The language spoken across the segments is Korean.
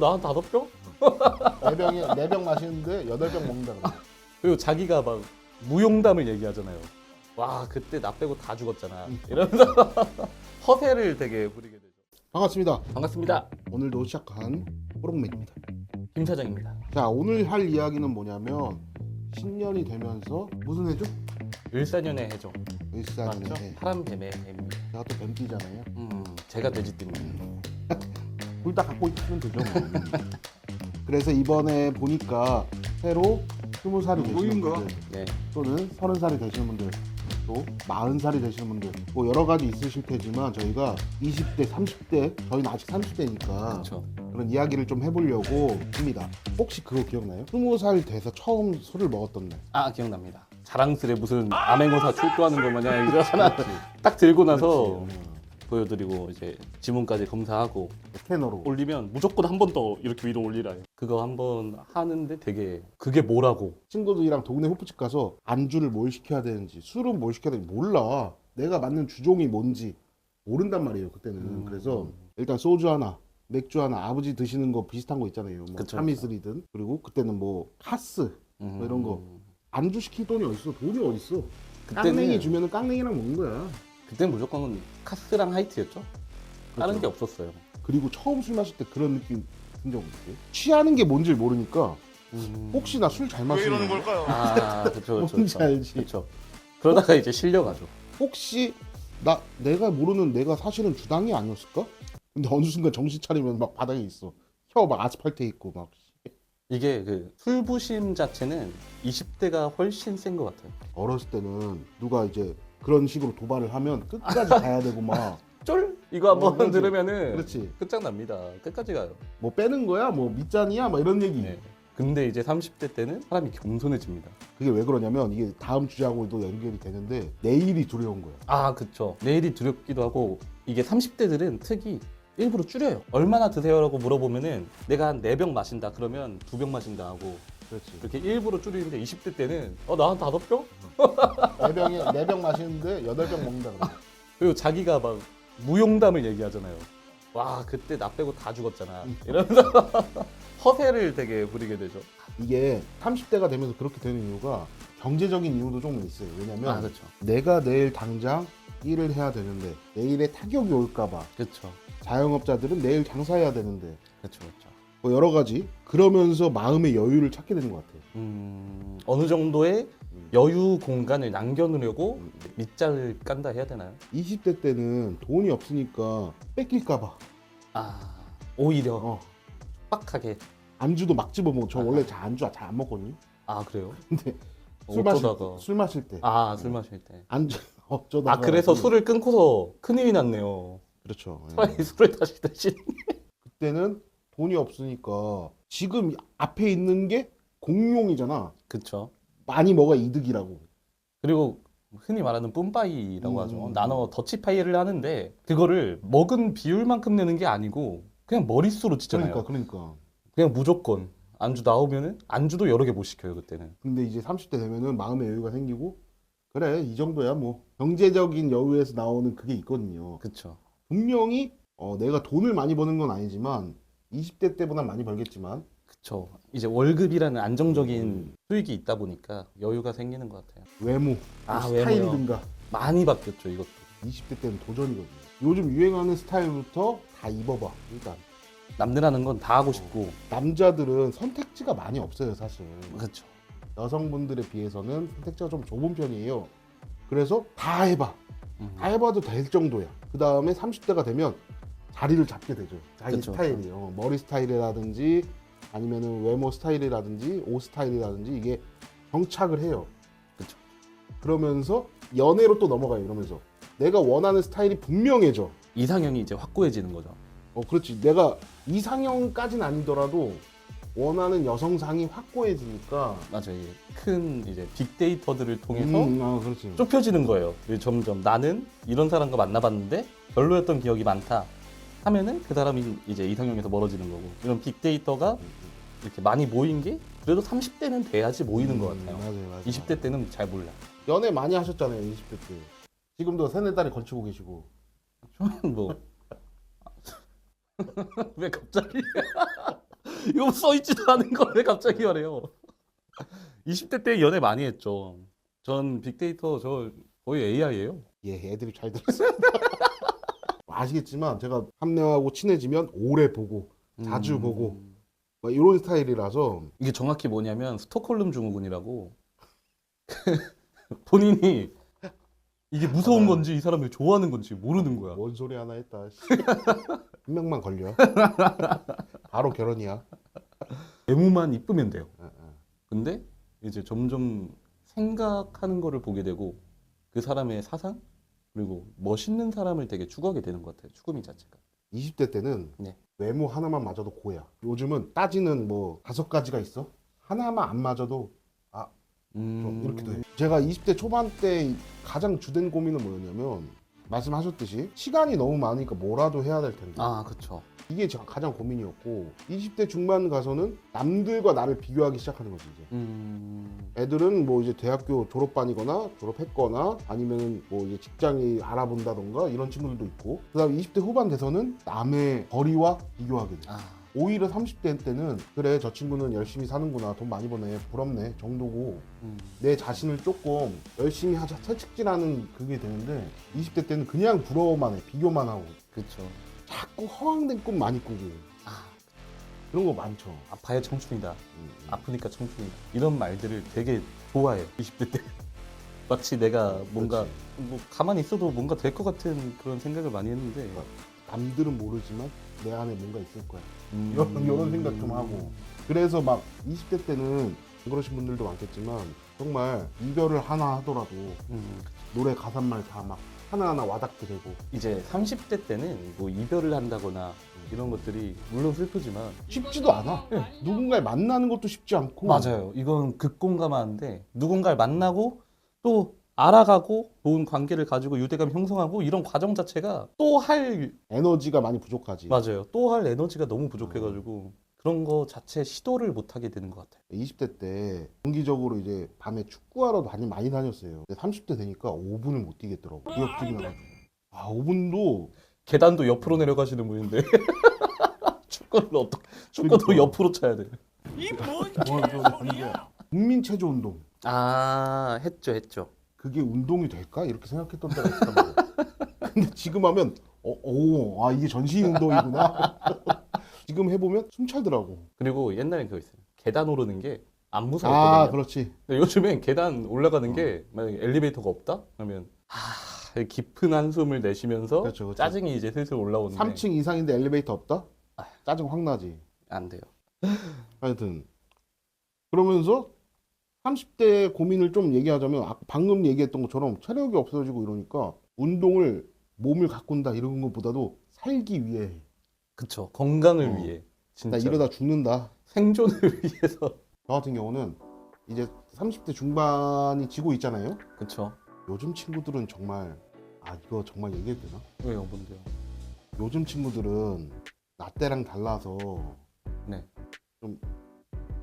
나 다섯 병? 네 병에 네병 마시는데 여덟 병 먹는다 그래. 그리고 자기가 막 무용담을 얘기하잖아요. 와 그때 나 빼고 다 죽었잖아. 이러면서 허세를 되게 부리게 되죠. 반갑습니다. 반갑습니다. 오늘도 시작한 호롱맨입니다. 김 사장입니다. 자 오늘 할 이야기는 뭐냐면 신년이 되면서 무슨 해죠? 일사년의 해죠. 일산의 맞죠? 해. 파란 뱀의 뱀입니다. 제가 또 뱀띠잖아요. 음, 제가 돼지띠입니다. 둘다 갖고 있으면 되죠. 뭐. 그래서 이번에 보니까 새로 스무 살이 되시는? 분들 네. 또는 서른 살이 되시는 분들 또 마흔 살이 되시는 분들 뭐 여러 가지 있으실 테지만 저희가 20대, 30대 저희는 아직 30대니까 그렇죠. 그런 이야기를 좀 해보려고 합니다. 혹시 그거 기억나요? 스무 살 돼서 처음 술을 먹었던 날. 아 기억납니다. 자랑스레 무슨 암행어사 출두하는 거 마냥 이거 하나 딱 들고 나서 그렇지. 보여드리고 이제 지문까지 검사하고 스캐너로. 올리면 무조건 한 번 더 이렇게 위로 올리라. 해요. 그거 한 번 하는데 되게 그게 뭐라고? 친구들이랑 동네 호프집 가서 안주를 뭘 시켜야 되는지 술은 뭘 시켜야 되는지 몰라. 내가 맞는 주종이 뭔지 모른단 말이에요. 그때는. 음. 그래서 일단 소주 하나, 맥주 하나, 아버지 드시는 거 비슷한 거 있잖아요. 뭐 그쵸, 참이슬이든 그리고 그때는 뭐 카스 뭐 이런 거. 안주 시킬 돈이 어딨어? 돈이 어딨어? 깡냉이 주면은 깡냉이랑 먹는 거야. 그때 무조건 카스랑 하이트였죠. 다른 그렇죠. 게 없었어요. 그리고 처음 술 마실 때 그런 느낌 든적 없어요? 취하는 게 뭔지 모르니까 혹시 나 술 잘 왜 마시는 이러는? 걸까요? 아 그렇죠 그렇죠. 뭔지 알지? 그렇죠. 그러다가 이제 실려가죠. 혹시 나 내가 모르는 내가 사실은 주당이 아니었을까? 근데 어느 순간 정신 차리면 막 바닥에 있어. 혀 막 아스팔트에 있고 막 이게 그 술부심 자체는 20대가 훨씬 센 것 같아요. 어렸을 때는 누가 이제 그런 식으로 도발을 하면 끝까지 가야 되고 막 쫄 이거 한번 어, 그렇지. 들으면은 그렇지. 끝장납니다. 끝까지 가요. 뭐 빼는 거야? 뭐 밑잔이야? 막 이런 얘기. 네. 근데 이제 30대 때는 사람이 겸손해집니다. 그게 왜 그러냐면 이게 다음 주제하고도 연결이 되는데 내일이 두려운 거야. 아, 그쵸. 내일이 두렵기도 하고, 이게 30대들은 특이 일부러 줄여요. 얼마나 드세요라고 물어보면은 내가 한 4병 마신다. 그러면 2병 마신다 하고, 그렇지. 이렇게 일부러 줄이는데 20대 때는, 어, 나한 5병? 네네병 마시는데 여덟 병 먹는다 그래. 그리고 자기가 막 무용담을 얘기하잖아요. 와, 그때 나 빼고 다 죽었잖아. 이러면서 허세를 되게 부리게 되죠. 이게 30대가 되면서 그렇게 되는 이유가 경제적인 이유도 좀 있어요. 왜냐면 아, 그쵸. 내가 내일 당장 일을 해야 되는데 내일에 타격이 올까봐 그쵸. 자영업자들은 내일 장사해야 되는데 그쵸, 그쵸. 뭐 여러 가지 그러면서 마음의 여유를 찾게 되는 것 같아요. 음, 어느 정도의 여유 공간을 남겨놓으려고 밑장을 깐다 해야 되나요? 20대 때는 돈이 없으니까 뺏길까봐 아, 오히려 어, 빡하게. 안주도 막 집어 먹어. 저 아. 원래 잘 안주 잘 안 먹거든요. 아, 그래요? 근데 술 마실 어쩌다가. 술 마실 때 아, 술 마실 때. 안주 어쩌다가 아, 그래서 술을 끊고서 큰일이 났네요. 그렇죠. 예. 차라리 술을 다시 다시. 그때는 돈이 없으니까 지금 앞에 있는 게 공용이잖아. 그쵸. 많이 먹어 이득이라고. 그리고 흔히 말하는 뿜빠이라고 음. 하죠. 나눠 더치파이를 하는데 그거를 먹은 비율만큼 내는 게 아니고 그냥 머릿수로 치잖아요. 그러니까 그러니까. 그냥 무조건 안주 나오면은 안주도 여러 개 못 시켜요 그때는. 근데 이제 30대 되면은 마음의 여유가 생기고 그래 이 정도야 뭐 경제적인 여유에서 나오는 그게 있거든요. 그쵸. 분명히 어, 내가 돈을 많이 버는 건 아니지만 20대 때보다 많이 벌겠지만 그쵸. 이제 월급이라는 안정적인 음. 수익이 있다 보니까 여유가 생기는 것 같아요. 외모, 아, 뭐 외모요. 스타일이든가 많이 바뀌었죠 이것도. 20대 때는 도전이거든요. 요즘 유행하는 스타일부터 다 입어봐 일단. 남들 하는 건 다 하고 싶고. 남자들은 선택지가 많이 없어요 사실. 그쵸. 여성분들에 비해서는 선택지가 좀 좁은 편이에요. 그래서 다 해봐. 음. 다 해봐도 될 정도야. 그 다음에 30대가 되면 자리를 잡게 되죠. 자기 그쵸, 스타일이. 요 머리 스타일이라든지 아니면은 외모 스타일이라든지 옷 스타일이라든지 이게 정착을 해요. 그쵸. 그러면서 연애로 또 넘어가요. 이러면서 내가 원하는 스타일이 분명해져. 이상형이 이제 확고해지는 거죠. 어, 그렇지. 내가 이상형까진 아니더라도 원하는 여성상이 확고해지니까. 맞아요. 이게 큰 이제 빅데이터들을 통해서 음, 아, 그렇지. 좁혀지는 거예요. 점점 나는 이런 사람과 만나봤는데 별로였던 기억이 많다 하면은 그 사람이 이제 이상형에서 멀어지는 거고 이런 빅데이터가 이렇게 많이 모인 게 그래도 30대는 돼야지 모이는 것 같아요. 음, 맞아요, 맞아요. 20대 때는 잘 몰라. 연애 많이 하셨잖아요, 20대 때. 지금도 세네 달에 걸치고 계시고. 저는 뭐. 왜 갑자기? 이거 써있지도 않은 걸 왜 갑자기 말해요? 20대 때 연애 많이 했죠. 전 빅데이터 저 거의 AI예요. 예, 애들이 잘 들었어요. 아시겠지만 제가 한 명하고 친해지면 오래 보고 자주 음. 보고 막 이런 스타일이라서 이게 정확히 뭐냐면 스톡홀름 증후군이라고 본인이 이게 무서운 아. 건지 이 사람을 좋아하는 건지 모르는 거야. 뭔 소리 하나 했다. 씨. 한 명만 걸려. 바로 결혼이야. 외모만 이쁘면 돼요. 근데 이제 점점 생각하는 거를 보게 되고 그 사람의 사상 그리고 멋있는 사람을 되게 추구하게 되는 것 같아요. 추구미 자체가. 20대 때는 네. 외모 하나만 맞아도 고야. 요즘은 따지는 뭐 다섯 가지가 있어. 하나만 안 맞아도 좀 음... 이렇게 돼. 제가 20대 초반 때 가장 주된 고민은 뭐였냐면 말씀하셨듯이 시간이 너무 많으니까 뭐라도 해야 될 텐데 아, 그렇죠. 이게 제가 가장 고민이었고 20대 중반 가서는 남들과 나를 비교하기 시작하는 거지 이제. 음... 애들은 뭐 이제 대학교 졸업반이거나 졸업했거나 아니면 뭐 이제 직장이 알아본다던가 이런 친구들도 있고 그다음 20대 후반 돼서는 남의 거리와 비교하게 돼. 아, 오히려 30대 때는 그래 저 친구는 열심히 사는구나 돈 많이 버네 부럽네 정도고 음... 내 자신을 조금 열심히 하자 채찍질하는 그게 되는데 20대 때는 그냥 부러워만 해 비교만 하고 그렇죠. 자꾸 허황된 꿈 많이 꾸고 아, 그런 거 많죠. 아파야 청춘이다. 음, 음. 아프니까 청춘이다. 이런 말들을 되게 좋아해요. 20대 때. 마치 내가 뭔가 뭐 가만히 있어도 뭔가 될 것 같은 그런 생각을 많이 했는데 남들은 모르지만 내 안에 뭔가 있을 거야. 음... 이런, 이런 생각 좀 하고. 그래서 막 20대 때는 그러신 분들도 많겠지만 정말 이별을 하나 하더라도 음, 노래 가사말 다 막 하나하나 와닿게 되고 이제 30대 때는 뭐 이별을 한다거나 이런 것들이 물론 슬프지만 쉽지도 않아. 누군가를 만나는 것도 쉽지 않고 맞아요. 이건 극공감하는데 누군가를 만나고 또 알아가고 좋은 관계를 가지고 유대감 형성하고 이런 과정 자체가 또 할 에너지가 많이 부족하지. 맞아요. 또 할 에너지가 너무 부족해가지고 그런 거 자체 시도를 못 하게 되는 것 같아요. 20대 때 정기적으로 이제 밤에 축구하러 많이 많이 다녔어요. 근데 30대 되니까 5분을 못 뛰겠더라고. 구역질이 나가지고. 아 5분도 계단도 옆으로 내려가시는 분인데 축구를 어떻게 축구도 그러니까. 옆으로 차야 돼. 국민 체조 운동. 아 했죠 했죠. 그게 운동이 될까 이렇게 생각했던 때가 있었단 말이야. 근데 지금 하면 어, 오, 아 이게 전신 운동이구나. 지금 해보면 숨차더라고. 그리고 옛날엔 그거 있어요. 계단 오르는 게 안 무서웠거든요. 아 그렇지. 근데 요즘엔 계단 올라가는 어. 게 만약에 엘리베이터가 없다? 그러면 하, 깊은 한숨을 내쉬면서 그렇죠, 그렇죠. 짜증이 이제 슬슬 올라오는데 3층 이상인데 엘리베이터 없다? 아. 짜증 확 나지. 안 돼요. 하여튼 그러면서 30대 고민을 좀 얘기하자면 아, 방금 얘기했던 것처럼 체력이 없어지고 이러니까 운동을 몸을 가꾼다 이런 것보다도 살기 위해 해. 그쵸. 건강을 어. 위해 나 진짜 이러다 죽는다. 생존을 위해서 저 같은 경우는 이제 30대 중반이 지고 있잖아요. 그쵸. 요즘 친구들은 정말 아 이거 정말 얘기해도 되나? 왜요, 뭔데요? 요즘 친구들은 나 때랑 달라서 네. 좀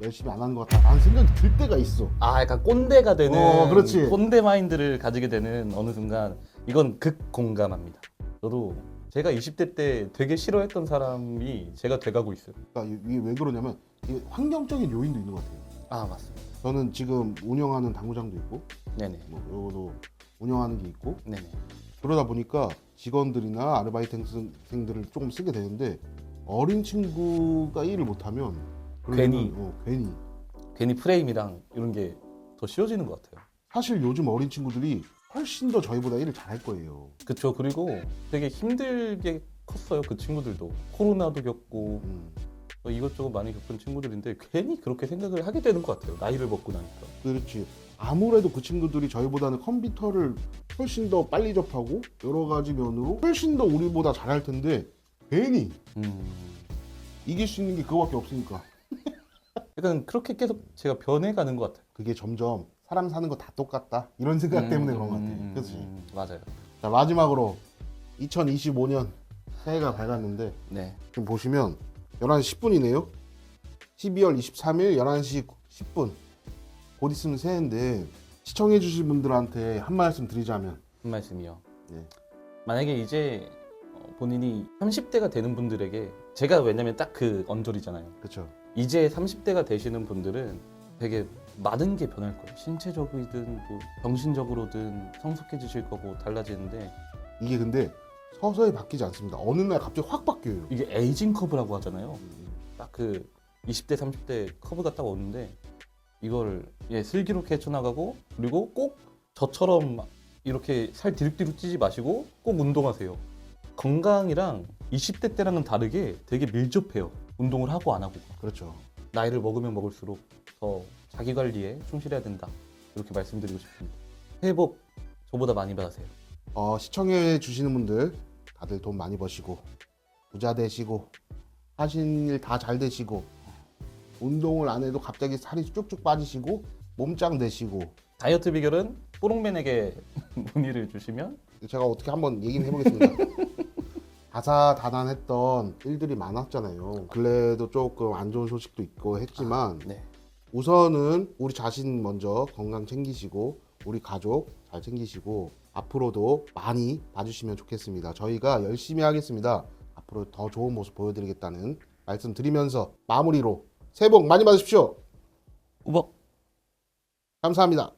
열심히 안 하는 것 같다 라는 생각이 들 때가 있어. 아, 약간 꼰대가 되는 어, 그렇지. 꼰대 마인드를 가지게 되는 어느 순간 이건 극 공감합니다. 저도 제가 20대 때 되게 싫어했던 사람이 제가 돼가고 있어요. 그러니까 이게 왜 그러냐면 이게 환경적인 요인도 있는 것 같아요. 아, 맞습니다. 저는 지금 운영하는 당구장도 있고 네네. 뭐 요거도 운영하는 게 있고 네네. 그러다 보니까 직원들이나 아르바이트생들을 조금 쓰게 되는데 어린 친구가 일을 못하면 그러면은, 괜히. 어, 괜히 괜히 프레임이랑 이런 게더 쉬워지는 것 같아요. 사실 요즘 어린 친구들이 훨씬 더 저희보다 일을 잘할 거예요. 그쵸. 그리고 되게 힘들게 컸어요. 그 친구들도. 코로나도 겪고 음. 뭐 이것저것 많이 겪은 친구들인데 괜히 그렇게 생각을 하게 되는 것 같아요. 나이를 먹고 나니까. 그렇지. 아무래도 그 친구들이 저희보다는 컴퓨터를 훨씬 더 빨리 접하고 여러 가지 면으로 훨씬 더 우리보다 잘할 텐데 괜히 음. 이길 수 있는 게 그거밖에 없으니까 약간 그렇게 계속 제가 변해가는 것 같아요. 그게 점점 사람 사는 거 다 똑같다 이런 생각 때문에 그런 것 같아. 음, 그렇지. 음, 맞아요. 자 마지막으로 2025년 새해가 밝았는데 네. 지금 보시면 11시 10분이네요. 12월 23일 11시 10분 곧 있으면 새해인데 시청해 주신 분들한테 한 말씀 드리자면 한 말씀이요. 네. 만약에 이제 어, 본인이 30대가 되는 분들에게 제가 왜냐면 딱 그 언저리잖아요. 그렇죠. 이제 30대가 되시는 분들은 되게 많은 게 변할 거예요. 신체적이든 뭐 정신적으로든 성숙해지실 거고 달라지는데 이게 근데 서서히 바뀌지 않습니다. 어느 날 갑자기 확 바뀌어요. 이게 에이징 커브라고 하잖아요. 딱 그 20대 30대 커브가 딱 오는데 이걸 예, 슬기롭게 헤쳐나가고 그리고 꼭 저처럼 이렇게 살 디룩디룩 찌지 마시고 꼭 운동하세요. 건강이랑 20대 때랑은 다르게 되게 밀접해요. 운동을 하고 안 하고. 그렇죠. 나이를 먹으면 먹을수록 더 자기 관리에 충실해야 된다. 이렇게 말씀드리고 싶습니다. 새해 복 저보다 많이 받으세요. 어, 시청해 주시는 분들 다들 돈 많이 버시고 부자 되시고 하신 일 다 잘 되시고 운동을 안 해도 갑자기 살이 쭉쭉 빠지시고 몸짱 되시고 다이어트 비결은 뽀롱맨에게 문의를 주시면 제가 어떻게 한번 얘기는 해보겠습니다. 다사다난했던 일들이 많았잖아요. 근래에도 조금 안 좋은 소식도 있고 했지만 네. 우선은 우리 자신 먼저 건강 챙기시고 우리 가족 잘 챙기시고 앞으로도 많이 봐주시면 좋겠습니다. 저희가 열심히 하겠습니다. 앞으로 더 좋은 모습 보여드리겠다는 말씀 드리면서 마무리로 새해 복 많이 받으십시오. 우박 감사합니다.